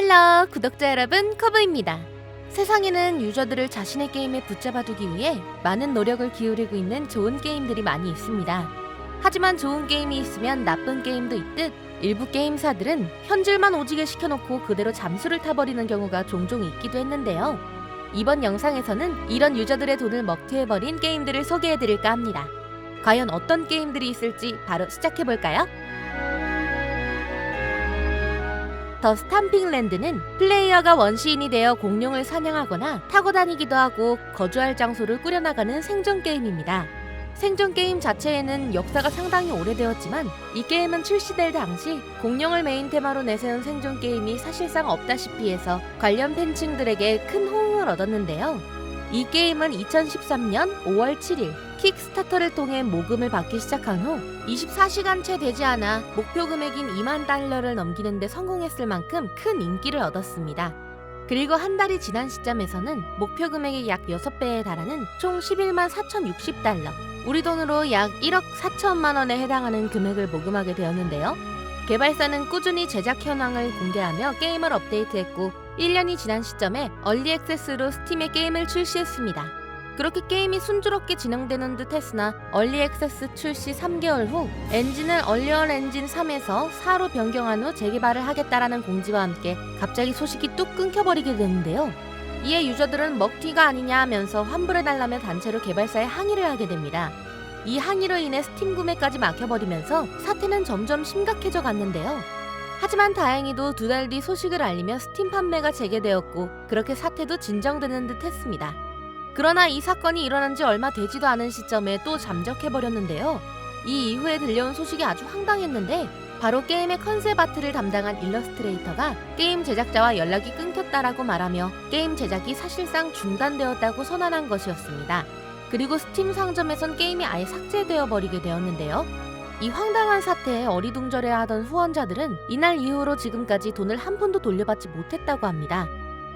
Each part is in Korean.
할로 구독자 여러분 커브입니다. 세상에는 유저들을 자신의 게임에 붙잡아두기 위해 많은 노력을 기울이고 있는 좋은 게임들이 많이 있습니다. 하지만 좋은 게임이 있으면 나쁜 게임도 있듯 일부 게임사들은 현질만 오지게 시켜놓고 그대로 잠수를 타버리는 경우가 종종 있기도 했는데요. 이번 영상에서는 이런 유저들의 돈을 먹튀해버린 게임들을 소개해드릴까 합니다. 과연 어떤 게임들이 있을지 바로 시작해볼까요? 더 스탬핑랜드는 플레이어가 원시인이 되어 공룡을 사냥하거나 타고 다니기도 하고 거주할 장소를 꾸려나가는 생존 게임입니다. 생존 게임 자체에는 역사가 상당히 오래되었지만 이 게임은 출시될 당시 공룡을 메인 테마로 내세운 생존 게임이 사실상 없다시피 해서 관련 팬층들에게 큰 호응을 얻었는데요. 이 게임은 2013년 5월 7일 킥스타터를 통해 모금을 받기 시작한 후 24시간 채 되지 않아 목표 금액인 2만 달러를 넘기는데 성공했을 만큼 큰 인기를 얻었습니다. 그리고 한 달이 지난 시점에서는 목표 금액의 약 6배에 달하는 총 11만 4,060달러, 우리 돈으로 약 1억 4천만 원에 해당하는 금액을 모금하게 되었는데요. 개발사는 꾸준히 제작 현황을 공개하며 게임을 업데이트했고 1년이 지난 시점에 얼리 액세스로 스팀에 게임을 출시했습니다. 그렇게 게임이 순조롭게 진행되는 듯 했으나 얼리 액세스 출시 3개월 후 엔진을 얼리얼 엔진 3에서 4로 변경한 후 재개발을 하겠다라는 공지와 함께 갑자기 소식이 뚝 끊겨버리게 되는데요. 이에 유저들은 먹튀가 아니냐 하면서 환불해달라며 단체로 개발사에 항의를 하게 됩니다. 이 항의로 인해 스팀 구매까지 막혀버리면서 사태는 점점 심각해져 갔는데요. 하지만 다행히도 두 달 뒤 소식을 알리며 스팀 판매가 재개되었고 그렇게 사태도 진정되는 듯 했습니다. 그러나 이 사건이 일어난 지 얼마 되지도 않은 시점에 또 잠적해버렸는데요. 이 이후에 들려온 소식이 아주 황당했는데 바로 게임의 컨셉 아트를 담당한 일러스트레이터가 게임 제작자와 연락이 끊겼다라고 말하며 게임 제작이 사실상 중단되었다고 선언한 것이었습니다. 그리고 스팀 상점에선 게임이 아예 삭제되어 버리게 되었는데요. 이 황당한 사태에 어리둥절해하던 후원자들은 이날 이후로 지금까지 돈을 한 푼도 돌려받지 못했다고 합니다.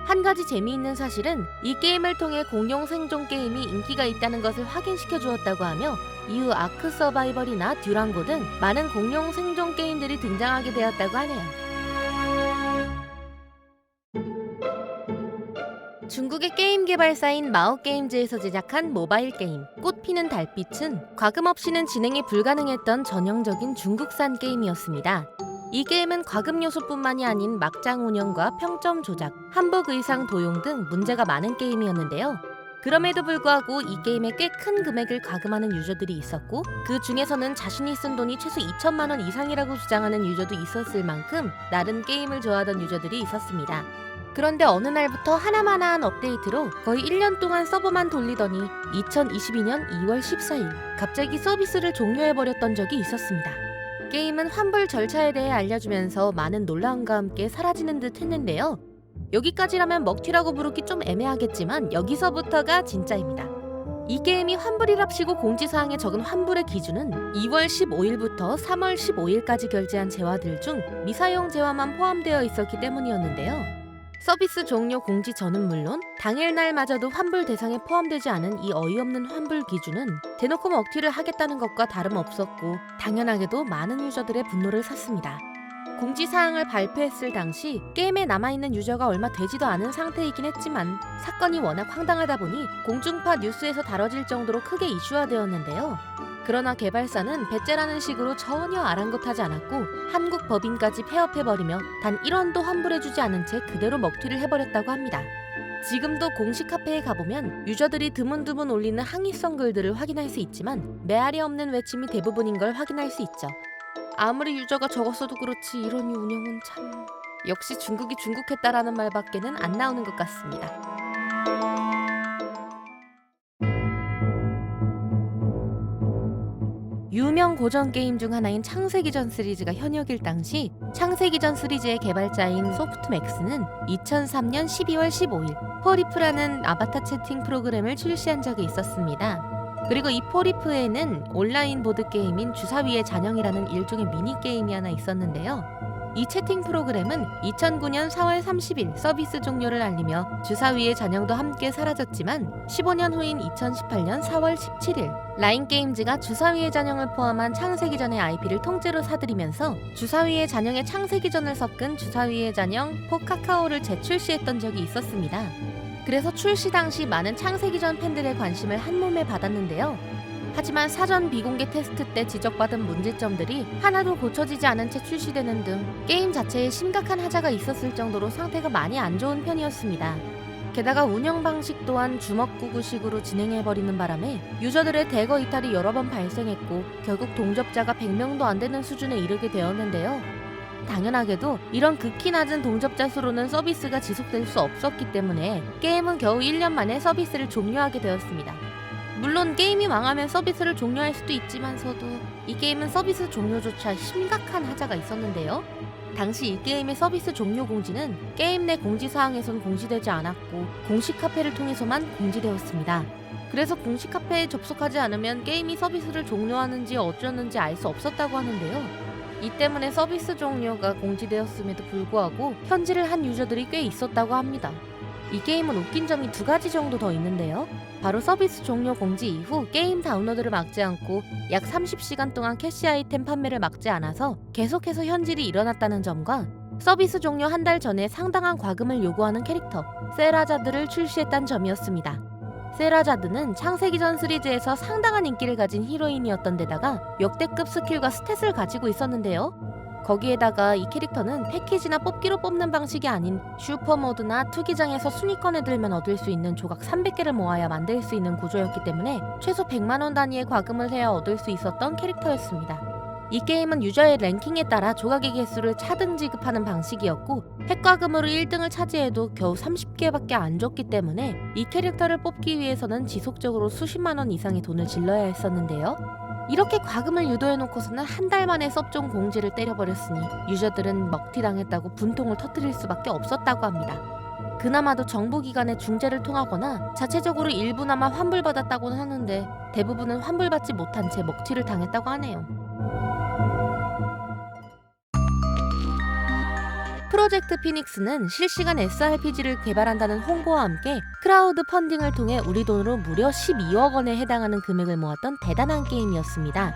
한 가지 재미있는 사실은 이 게임을 통해 공룡 생존 게임이 인기가 있다는 것을 확인시켜 주었다고 하며 이후 아크 서바이벌이나 듀랑고 등 많은 공룡 생존 게임들이 등장하게 되었다고 하네요. 중국의 게임 개발사인 마오게임즈에서 제작한 모바일 게임 꽃 피는 달빛은 과금 없이는 진행이 불가능했던 전형적인 중국산 게임이었습니다. 이 게임은 과금 요소뿐만이 아닌 막장 운영과 평점 조작, 한복 의상 도용 등 문제가 많은 게임이었는데요. 그럼에도 불구하고 이 게임에 꽤 큰 금액을 과금하는 유저들이 있었고 그 중에서는 자신이 쓴 돈이 최소 2천만 원 이상이라고 주장하는 유저도 있었을 만큼 나름 게임을 좋아하던 유저들이 있었습니다. 그런데 어느 날부터 하나마나한 업데이트로 거의 1년 동안 서버만 돌리더니 2022년 2월 14일 갑자기 서비스를 종료해버렸던 적이 있었습니다. 게임은 환불 절차에 대해 알려주면서 많은 논란과 함께 사라지는 듯 했는데요. 여기까지라면 먹튀라고 부르기 좀 애매하겠지만 여기서부터가 진짜입니다. 이 게임이 환불이랍시고 공지사항에 적은 환불의 기준은 2월 15일부터 3월 15일까지 결제한 재화들 중 미사용 재화만 포함되어 있었기 때문이었는데요. 서비스 종료 공지 전은 물론 당일날마저도 환불 대상에 포함되지 않은 이 어이없는 환불 기준은 대놓고 먹튀를 하겠다는 것과 다름없었고 당연하게도 많은 유저들의 분노를 샀습니다. 공지사항을 발표했을 당시 게임에 남아있는 유저가 얼마 되지도 않은 상태이긴 했지만 사건이 워낙 황당하다 보니 공중파 뉴스에서 다뤄질 정도로 크게 이슈화되었는데요. 그러나 개발사는 배째라는 식으로 전혀 아랑곳하지 않았고 한국 법인까지 폐업해버리며 단 1원도 환불해주지 않은 채 그대로 먹튀를 해버렸다고 합니다. 지금도 공식 카페에 가보면 유저들이 드문드문 올리는 항의성 글들을 확인할 수 있지만 메아리 없는 외침이 대부분인 걸 확인할 수 있죠. 아무리 유저가 적었어도 그렇지 이런 운영은 참... 역시 중국이 중국했다라는 말밖에는 안 나오는 것 같습니다. 유명 고전 게임 중 하나인 창세기전 시리즈가 현역일 당시 창세기전 시리즈의 개발자인 소프트맥스는 2003년 12월 15일 포리프라는 아바타 채팅 프로그램을 출시한 적이 있었습니다. 그리고 이 포리프에는 온라인 보드 게임인 주사위의 잔영이라는 일종의 미니 게임이 하나 있었는데요. 이 채팅 프로그램은 2009년 4월 30일 서비스 종료를 알리며 주사위의 잔영도 함께 사라졌지만 15년 후인 2018년 4월 17일 라인 게임즈가 주사위의 잔영을 포함한 창세기 전의 IP를 통째로 사들이면서 주사위의 잔영에 창세기 전을 섞은 주사위의 잔영 포 카카오를 재출시했던 적이 있었습니다. 그래서 출시 당시 많은 창세기 전 팬들의 관심을 한몸에 받았는데요. 하지만 사전 비공개 테스트 때 지적받은 문제점들이 하나도 고쳐지지 않은 채 출시되는 등 게임 자체에 심각한 하자가 있었을 정도로 상태가 많이 안 좋은 편이었습니다. 게다가 운영 방식 또한 주먹구구식으로 진행해버리는 바람에 유저들의 대거 이탈이 여러 번 발생했고 결국 동접자가 100명도 안 되는 수준에 이르게 되었는데요. 당연하게도 이런 극히 낮은 동접자 수로는 서비스가 지속될 수 없었기 때문에 게임은 겨우 1년 만에 서비스를 종료하게 되었습니다. 물론 게임이 망하면 서비스를 종료할 수도 있지만서도 이 게임은 서비스 종료조차 심각한 하자가 있었는데요. 당시 이 게임의 서비스 종료 공지는 게임 내 공지사항에선 공지되지 않았고 공식 카페를 통해서만 공지되었습니다. 그래서 공식 카페에 접속하지 않으면 게임이 서비스를 종료하는지 어쩌는지 알 수 없었다고 하는데요. 이 때문에 서비스 종료가 공지되었음에도 불구하고 현질을 한 유저들이 꽤 있었다고 합니다. 이 게임은 웃긴 점이 두 가지 정도 더 있는데요. 바로 서비스 종료 공지 이후 게임 다운로드를 막지 않고 약 30시간 동안 캐시 아이템 판매를 막지 않아서 계속해서 현질이 일어났다는 점과 서비스 종료 한 달 전에 상당한 과금을 요구하는 캐릭터 세라자드를 출시했다는 점이었습니다. 세라자드는 창세기 전 시리즈에서 상당한 인기를 가진 히로인이었던 데다가 역대급 스킬과 스탯을 가지고 있었는데요. 거기에다가 이 캐릭터는 패키지나 뽑기로 뽑는 방식이 아닌 슈퍼모드나 투기장에서 순위권에 들면 얻을 수 있는 조각 300개를 모아야 만들 수 있는 구조였기 때문에 최소 100만원 단위의 과금을 해야 얻을 수 있었던 캐릭터였습니다. 이 게임은 유저의 랭킹에 따라 조각의 개수를 차등 지급하는 방식이었고 핵과금으로 1등을 차지해도 겨우 30개밖에 안 줬기 때문에 이 캐릭터를 뽑기 위해서는 지속적으로 수십만 원 이상의 돈을 질러야 했었는데요. 이렇게 과금을 유도해놓고서는 한 달 만에 섭종 공지를 때려버렸으니 유저들은 먹튀당했다고 분통을 터뜨릴 수밖에 없었다고 합니다. 그나마도 정부기관의 중재를 통하거나 자체적으로 일부나마 환불받았다고는 하는데 대부분은 환불받지 못한 채 먹튀를 당했다고 하네요. 프로젝트 피닉스는 실시간 SRPG를 개발한다는 홍보와 함께 크라우드 펀딩을 통해 우리 돈으로 무려 12억 원에 해당하는 금액을 모았던 대단한 게임이었습니다.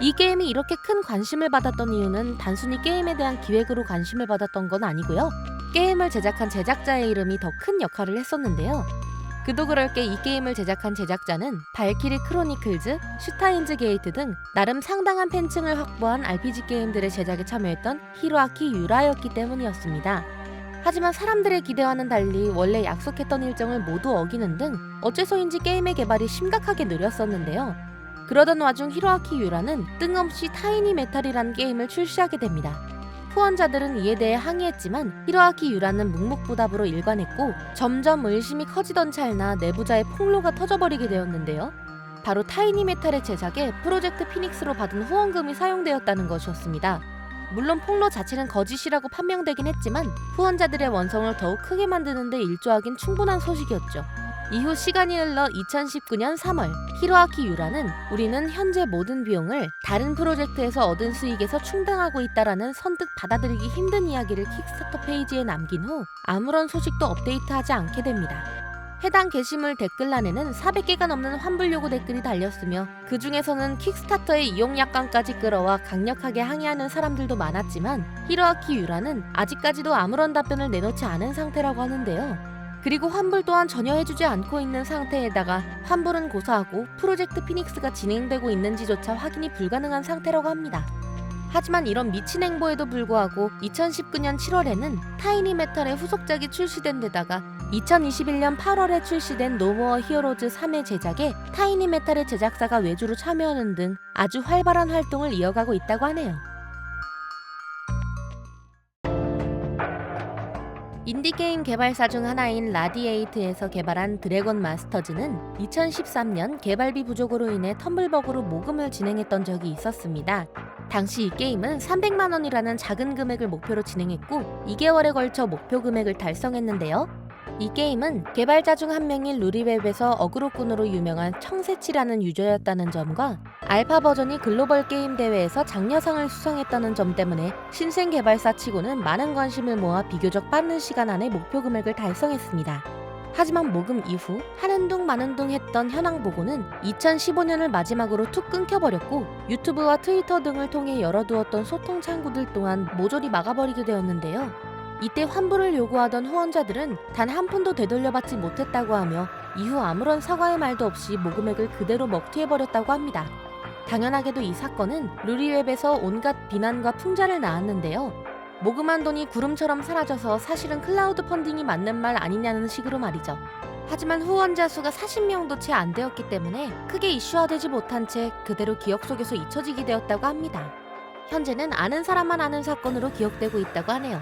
이 게임이 이렇게 큰 관심을 받았던 이유는 단순히 게임에 대한 기획으로 관심을 받았던 건 아니고요. 게임을 제작한 제작자의 이름이 더 큰 역할을 했었는데요. 그도 그럴 게 이 게임을 제작한 제작자는 발키리 크로니클즈, 슈타인즈 게이트 등 나름 상당한 팬층을 확보한 RPG 게임들의 제작에 참여했던 히로아키 유라였기 때문이었습니다. 하지만 사람들의 기대와는 달리 원래 약속했던 일정을 모두 어기는 등 어째서인지 게임의 개발이 심각하게 느렸었는데요. 그러던 와중 히로아키 유라는 뜬금없이 타이니 메탈이라는 게임을 출시하게 됩니다. 후원자들은 이에 대해 항의했지만 히로아키 유라는 묵묵부답으로 일관했고 점점 의심이 커지던 찰나 내부자의 폭로가 터져버리게 되었는데요. 바로 타이니 메탈의 제작에 프로젝트 피닉스로 받은 후원금이 사용되었다는 것이었습니다. 물론 폭로 자체는 거짓이라고 판명되긴 했지만 후원자들의 원성을 더욱 크게 만드는 데 일조하긴 충분한 소식이었죠. 이후 시간이 흘러 2019년 3월 히로아키 유라는 우리는 현재 모든 비용을 다른 프로젝트에서 얻은 수익에서 충당하고 있다라는 선뜻 받아들이기 힘든 이야기를 킥스타터 페이지에 남긴 후 아무런 소식도 업데이트하지 않게 됩니다. 해당 게시물 댓글란에는 400개가 넘는 환불 요구 댓글이 달렸으며 그 중에서는 킥스타터의 이용 약관까지 끌어와 강력하게 항의하는 사람들도 많았지만 히로아키 유라는 아직까지도 아무런 답변을 내놓지 않은 상태라고 하는데요. 그리고 환불 또한 전혀 해주지 않고 있는 상태에다가 환불은 고사하고 프로젝트 피닉스가 진행되고 있는지조차 확인이 불가능한 상태라고 합니다. 하지만 이런 미친 행보에도 불구하고 2019년 7월에는 타이니 메탈의 후속작이 출시된 데다가 2021년 8월에 출시된 노모어 히어로즈 3의 제작에 타이니 메탈의 제작사가 외주로 참여하는 등 아주 활발한 활동을 이어가고 있다고 하네요. 인디게임 개발사 중 하나인 라디에이트에서 개발한 드래곤 마스터즈는 2013년 개발비 부족으로 인해 텀블벅으로 모금을 진행했던 적이 있었습니다. 당시 이 게임은 300만 원이라는 작은 금액을 목표로 진행했고 2개월에 걸쳐 목표 금액을 달성했는데요. 이 게임은 개발자 중 한 명인 루리웹에서 어그로꾼으로 유명한 청새치라는 유저였다는 점과 알파 버전이 글로벌 게임 대회에서 장려상을 수상했다는 점 때문에 신생 개발사 치고는 많은 관심을 모아 비교적 빠른 시간 안에 목표 금액을 달성했습니다. 하지만 모금 이후 하는 둥 마는 둥 했던 현황 보고는 2015년을 마지막으로 툭 끊겨버렸고 유튜브와 트위터 등을 통해 열어두었던 소통 창구들 또한 모조리 막아버리게 되었는데요. 이때 환불을 요구하던 후원자들은 단 한 푼도 되돌려받지 못했다고 하며 이후 아무런 사과의 말도 없이 모금액을 그대로 먹튀해버렸다고 합니다. 당연하게도 이 사건은 루리웹에서 온갖 비난과 풍자를 낳았는데요. 모금한 돈이 구름처럼 사라져서 사실은 클라우드 펀딩이 맞는 말 아니냐는 식으로 말이죠. 하지만 후원자 수가 40명도 채 안 되었기 때문에 크게 이슈화되지 못한 채 그대로 기억 속에서 잊혀지게 되었다고 합니다. 현재는 아는 사람만 아는 사건으로 기억되고 있다고 하네요.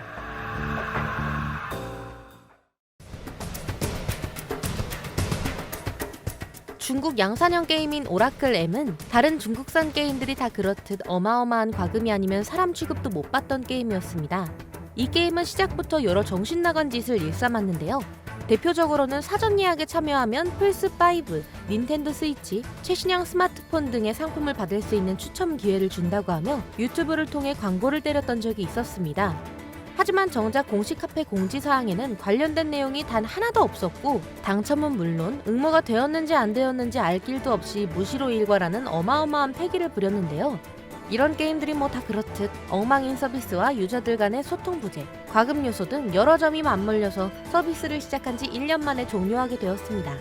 중국 양산형 게임인 오라클 M은 다른 중국산 게임들이 다 그렇듯 어마어마한 과금이 아니면 사람 취급도 못 받던 게임이었습니다. 이 게임은 시작부터 여러 정신 나간 짓을 일삼았는데요. 대표적으로는 사전 예약에 참여하면 플스5, 닌텐도 스위치, 최신형 스마트폰 등의 상품을 받을 수 있는 추첨 기회를 준다고 하며 유튜브를 통해 광고를 때렸던 적이 있었습니다. 하지만 정작 공식 카페 공지 사항에는 관련된 내용이 단 하나도 없었고 당첨은 물론 응모가 되었는지 안 되었는지 알 길도 없이 무시로 일과라는 어마어마한 패기를 부렸는데요. 이런 게임들이 뭐 다 그렇듯 엉망인 서비스와 유저들 간의 소통 부재, 과금 요소 등 여러 점이 맞물려서 서비스를 시작한 지 1년 만에 종료하게 되었습니다.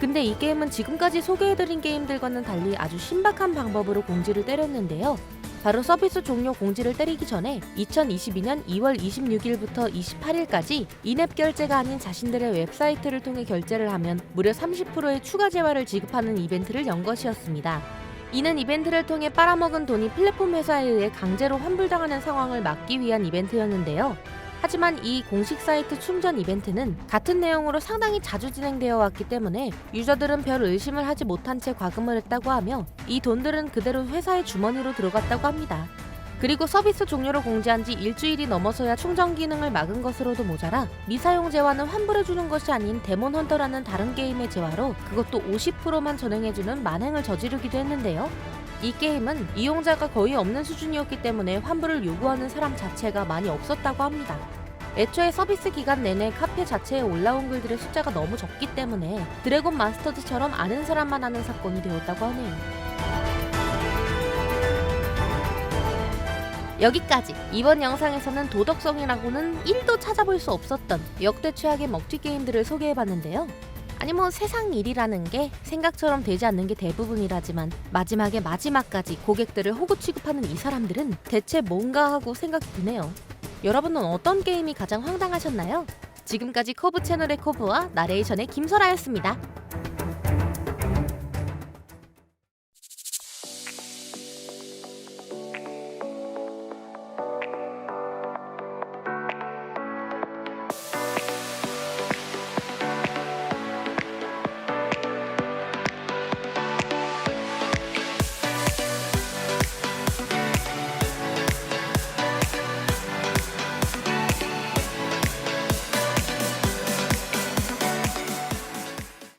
근데 이 게임은 지금까지 소개해드린 게임들과는 달리 아주 신박한 방법으로 공지를 때렸는데요. 바로 서비스 종료 공지를 때리기 전에 2022년 2월 26일부터 28일까지 인앱 결제가 아닌 자신들의 웹사이트를 통해 결제를 하면 무려 30%의 추가 재화를 지급하는 이벤트를 연 것이었습니다. 이는 이벤트를 통해 빨아먹은 돈이 플랫폼 회사에 의해 강제로 환불당하는 상황을 막기 위한 이벤트였는데요. 하지만 이 공식 사이트 충전 이벤트는 같은 내용으로 상당히 자주 진행되어 왔기 때문에 유저들은 별 의심을 하지 못한 채 과금을 했다고 하며 이 돈들은 그대로 회사의 주머니로 들어갔다고 합니다. 그리고 서비스 종료를 공지한 지 일주일이 넘어서야 충전 기능을 막은 것으로도 모자라 미사용 재화는 환불해주는 것이 아닌 데몬 헌터라는 다른 게임의 재화로 그것도 50%만 전행해주는 만행을 저지르기도 했는데요. 이 게임은 이용자가 거의 없는 수준이었기 때문에 환불을 요구하는 사람 자체가 많이 없었다고 합니다. 애초에 서비스 기간 내내 카페 자체에 올라온 글들의 숫자가 너무 적기 때문에 드래곤 마스터즈처럼 아는 사람만 아는 사건이 되었다고 하네요. 여기까지 이번 영상에서는 도덕성이라고는 1도 찾아볼 수 없었던 역대 최악의 먹튀 게임들을 소개해봤는데요. 아니 뭐 세상 일이라는 게 생각처럼 되지 않는 게 대부분이라지만 마지막에 마지막까지 고객들을 호구 취급하는 이 사람들은 대체 뭔가 하고 생각이 드네요. 여러분은 어떤 게임이 가장 황당하셨나요? 지금까지 커브 채널의 커브와 나레이션의 김설아였습니다.